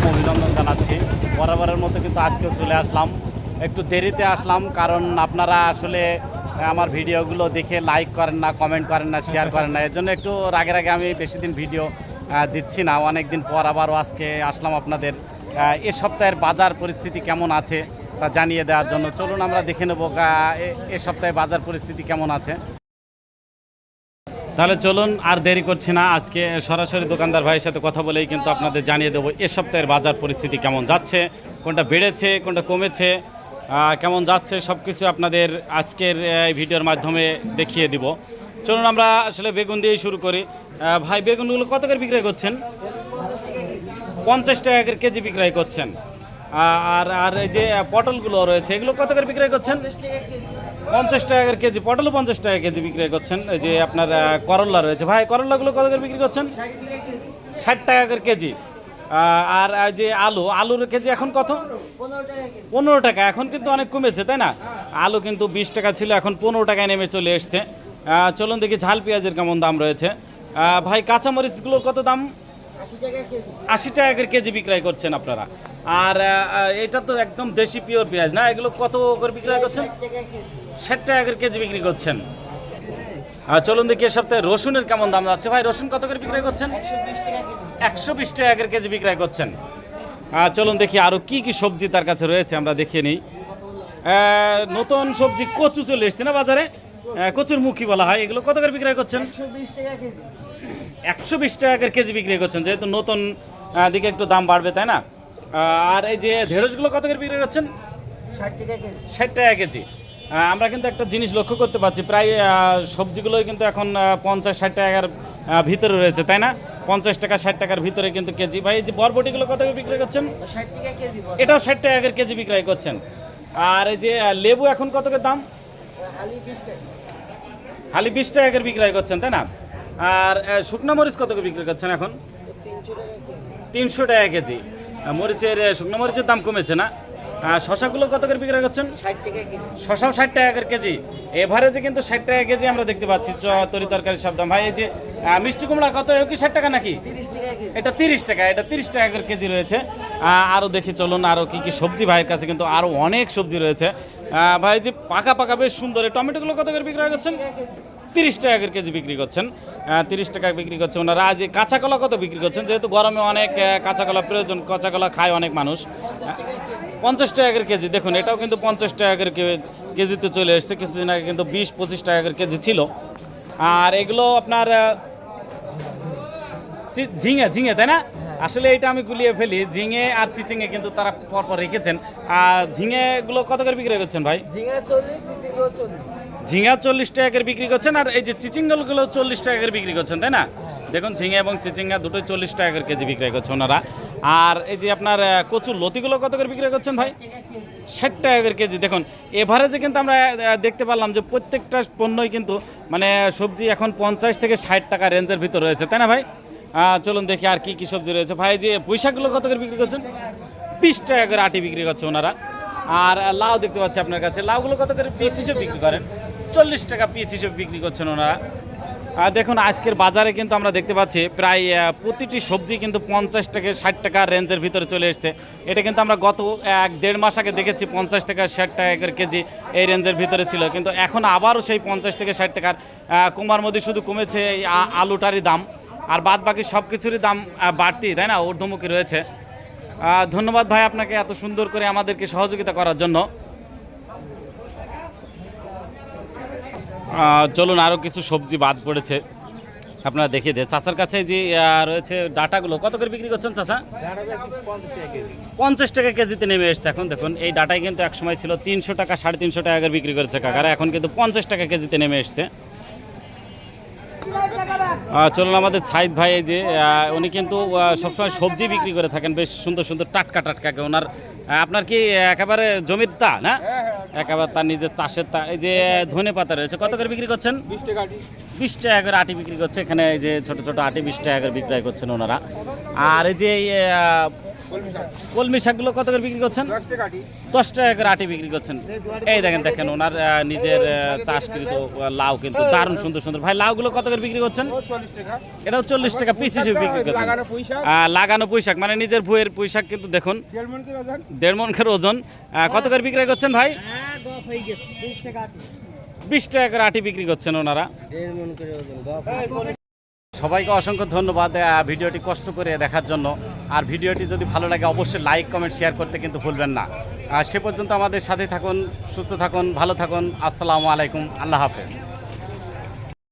সালাম অভিনন্দন জানাচ্ছি। বরাবরের মতো কিন্তু আজকেও চলে আসলাম। একটু দেরিতে আসলাম, কারণ আপনারা আসলে আমার ভিডিওগুলো দেখে লাইক করেন না কমেন্ট করেন না শেয়ার করেন না। এর জন্য একটু রাগে রাগে আমি বেশি দিন ভিডিও দিচ্ছি না। অনেক দিন পর আবারও আজকে আসলাম আপনাদের। এ সপ্তাহের বাজার পরিস্থিতি কেমন আছে তা জানিয়ে দেওয়ার জন্য। চলুন আমরা দেখে নেব এ সপ্তাহে বাজার পরিস্থিতি কেমন আছে। তাহলে চলুন, আর দেরি করছি না। আজকে সরাসরি দোকানদার ভাইয়ের সাথে কথা বলেই কিন্তু আপনাদের জানিয়ে দেবো এ সপ্তাহের বাজার পরিস্থিতি কেমন যাচ্ছে, কোনটা বেড়েছে, কোনটা কমেছে কেমন যাচ্ছে সব কিছু আপনাদের আজকের এই ভিডিওর মাধ্যমে দেখিয়ে দিব। চলুন, আমরা আসলে বেগুন দিয়েই শুরু করি। ভাই, বেগুনগুলো কত করে বিক্রয় করছেন? পঞ্চাশ টাকা করে কেজি বিক্রয় করছেন। আর আর এই যে পটলগুলো রয়েছে, এগুলো কত করে বিক্রয় করছেন? পঞ্চাশ টাকা করে কেজি পটলও পঞ্চাশ টাকা কেজি বিক্রয় করছেন। এই যে আপনার করল্লা রয়েছে। ভাই করল্লাগুলো কত করে বিক্রি করছেন? ষাট টাকা করে কেজি। আর যে আলু, আলুর কেজি এখন কত? পনেরো টাকা। এখন কিন্তু অনেক কমেছে, তাই না? আলু কিন্তু বিশ টাকা ছিল, এখন পনেরো টাকায় নেমে চলে এসছে। চলুন দেখি ঝাল পেঁয়াজের কেমন দাম রয়েছে। ভাই, কাঁচামরিচগুলোর কত দাম? আশি টাকা কেজি বিক্রয় করছেন আপনারা। আর এটা তো একদম দেশি পিওর পেঁয়াজ না? এগুলো কত করে বিক্রয় করছেন? ষাট টাকা করে কেজি বিক্রি করছেন। আর চলুন দেখি এ সপ্তাহে রসুনের কেমন দাম যাচ্ছে। ভাই রসুন কত করে বিক্রয় করছেন? একশো বিশ টাকা করে কেজি বিক্রয় করছেন। আহ, চলুন দেখি আরও কি কি সবজি তার কাছে রয়েছে আমরা দেখিয়ে নিই। নতুন সবজি কচু চলে এসছে না বাজারে? কচুর মুখী বলা হয়? এগুলো কত করে বিক্রয় করছেন? একশো বিশ টাকা করে কেজি বিক্রি করছেন। যেহেতু নতুন দিকে একটু দাম বাড়বে তাই না? আর এই যে ঢেঁড়সগুলো কত করে বিক্রি করছেন? ষাট টাকা কেজি। আমরা কিন্তু একটা জিনিস লক্ষ্য করতে পারছি প্রায় সবজিগুলোই কিন্তু এখন পঞ্চাশ ষাট টাকার ভিতরে রয়েছে তাই না? পঞ্চাশ টাকা ষাট টাকার ভিতরে কিন্তু কেজি। ভাই এই যে বরবটিগুলো কত করে বিক্রি করছেন? এটাও ষাট টাকা কেজি বিক্রয় করছেন। আর এই যে লেবু এখন কত করে দাম? হালি বিশ টাকা। করে বিক্রয় করছেন তাই না? আর শুকনো মরিচ কত করে বিক্রি করছেন এখন? তিনশো টাকা কেজি। মরিচের শুকনো মরিচের দাম কমেছে না? শশাগুলো কত করে বিক্রয় করছেন? শশাও ষাট টাকা করে কেজি। এভারেজে কিন্তু ষাট টাকা কেজি আমরা দেখতে পাচ্ছি। তরি তরকারি সব দাম। ভাই এই যে মিষ্টি কুমড়া কত? কি ষাট টাকা নাকি? এটা তিরিশ টাকা এটা তিরিশ টাকা করে কেজি রয়েছে। আরও দেখি চলুন আরও কি কি সবজি ভাইয়ের কাছে কিন্তু আরও অনেক সবজি রয়েছে। ভাই যে পাকা পাকা বেশ সুন্দর। এই টমেটোগুলো কত করে বিক্রয় করছেন? তিরিশ টাকা করে কেজি বিক্রি করছেন। তিরিশ টাকা বিক্রি করছে ওনারা। আজ কাঁচা কলা কত বিক্রি করছেন? যেহেতু গরমে অনেক কাঁচা কলা প্রয়োজন কাঁচা কলা খায় অনেক মানুষ। পঞ্চাশ টাকা করে কেজি দেখুন এটাও কিন্তু পঞ্চাশ টাকা করে কেজিতে চলে এসছে। কিছুদিন আগে কিন্তু বিশ পঁচিশ টাকা করে কেজি ছিল। আর এগুলো আপনার ঝিঙে ঝিঙে তাই না? আসলে এটা আমি গুলিয়ে ফেলি। ঝিঙে আর চিচিঙে কিন্তু তারা পরপর রেখেছেন। আর ঝিঙেগুলো কত করে বিক্রি করছেন ভাই? ঝিঙা চল্লিশ। টাকা করে বিক্রি করছেন আর এই যে চিচিঙ্গলগুলো চল্লিশ টাকা করে বিক্রি করছেন, তাই না? দেখুন, ঝিঙে এবং চিচিঙ্গা দুটোই চল্লিশ টাকা করে কেজি বিক্রি করছে ওনারা। আর এই যে আপনার কচুর লতিগুলো কত করে বিক্রি করছেন ভাই? ষাট টাকা করে কেজি। দেখুন, এভারেজে কিন্তু আমরা দেখতে পারলাম যে প্রত্যেকটা পণ্যই কিন্তু মানে সবজি এখন পঞ্চাশ থেকে ষাট টাকা রেঞ্জের ভিতর রয়েছে, তাই না ভাই? চলুন দেখি আর কি কি সবজি রয়েছে। ভাই যে পুঁইশাকগুলো কত করে বিক্রি করছেন? বিশ টাকা করে আটি বিক্রি করছে ওনারা। আর লাউ দেখতে পাচ্ছি আপনার কাছে। লাউগুলো কত করে? হিসেবে বিক্রি করেন। চল্লিশ টাকা পিস হিসেবে বিক্রি করছেন ওনারা। দেখুন, আজকের বাজারে কিন্তু আমরা দেখতে পাচ্ছি, প্রায় প্রতিটি সবজি কিন্তু পঞ্চাশ থেকে ষাট টাকা রেঞ্জের ভিতরে চলে এসছে। এটা কিন্তু আমরা গত, এক দেড় মাস আগে দেখেছি, পঞ্চাশ টাকা ষাট টাকা করে কেজি এই রেঞ্জের ভিতরে ছিল। কিন্তু এখন আবারও সেই পঞ্চাশ থেকে ষাট টাকার কমার মধ্যে শুধু কমেছে এই আলুটারই দাম। আর বাদ বাকি সব কিছুরই দাম বাড়তি, তাই না? ঊর্ধ্বমুখী রয়েছে। ধন্যবাদ ভাই আপনাকে এত সুন্দর করে আমাদেরকে সহযোগিতা করার জন্য। চলুন আরও কিছু সবজি বাদ পড়েছে। আপনারা দেখিয়ে দেয় চাচার কাছে যে রয়েছে ডাটাগুলো, কত করে বিক্রি করছেন চাচা? পঞ্চাশ টাকা কেজিতে নেমে এসছে। এখন দেখুন, এই ডাটাই কিন্তু একসময় ছিল তিনশো টাকা, সাড়ে তিনশো টাকা করে বিক্রি করেছে কাকারা। এখন কিন্তু পঞ্চাশ টাকা কেজিতে নেমে এসছে। চলুন আমাদের সাইদ ভাই যে উনি কিন্তু সবসময় সবজি বিক্রি করে থাকেন। বেশ সুন্দর সুন্দর টাটকা টাটকা। ওনার আপনার কি একেবারে জমির তা, না? একেবারে তার নিজের চাষের তা এই যে ধনে পাতা রয়েছে কত করে বিক্রি করছেন? বিশ টাকা করে আটি বিক্রি করছে এখানে এই যে ছোট ছোট আটি বিশ টাকা করে বিক্রয় করছেন ওনারা। আর এই যে কলমি শাকগুলো কত করে বিক্রি করছেন? দশ টাকা আটি। করে আটি বিক্রি করছেন। এই দেখেন দেখেন ওনার নিজের চাষকৃত লাউ কিন্তু দারুণ সুন্দর সুন্দর। ভাই লাউগুলো কত করে বিক্রি করছেন? ও চল্লিশ টাকা। এটাও চল্লিশ টাকা পিস হিসেবে বিক্রি করছেন। লাগানো পুঁই শাক। আহ, লাগানো পুঁই শাক মানে নিজের ভুয়ের পুঁই শাক কিন্তু দেখুন। দেড় মন করে ওজন। কত করে বিক্রি করছেন ভাই? বিশ টাকা করে আটি বিক্রি করছেন ওনারা। মন সবাইকে অসংখ্য ধন্যবাদ ভিডিওটি কষ্ট করে দেখার জন্য। আর ভিডিওটি যদি ভালো লাগে অবশ্যই লাইক কমেন্ট শেয়ার করতে কিন্তু ভুলবেন না। আর সে পর্যন্ত আমাদের সাথে থাকুন সুস্থ থাকুন ভালো থাকুন। আসসালামু আলাইকুম আল্লাহ হাফেজ।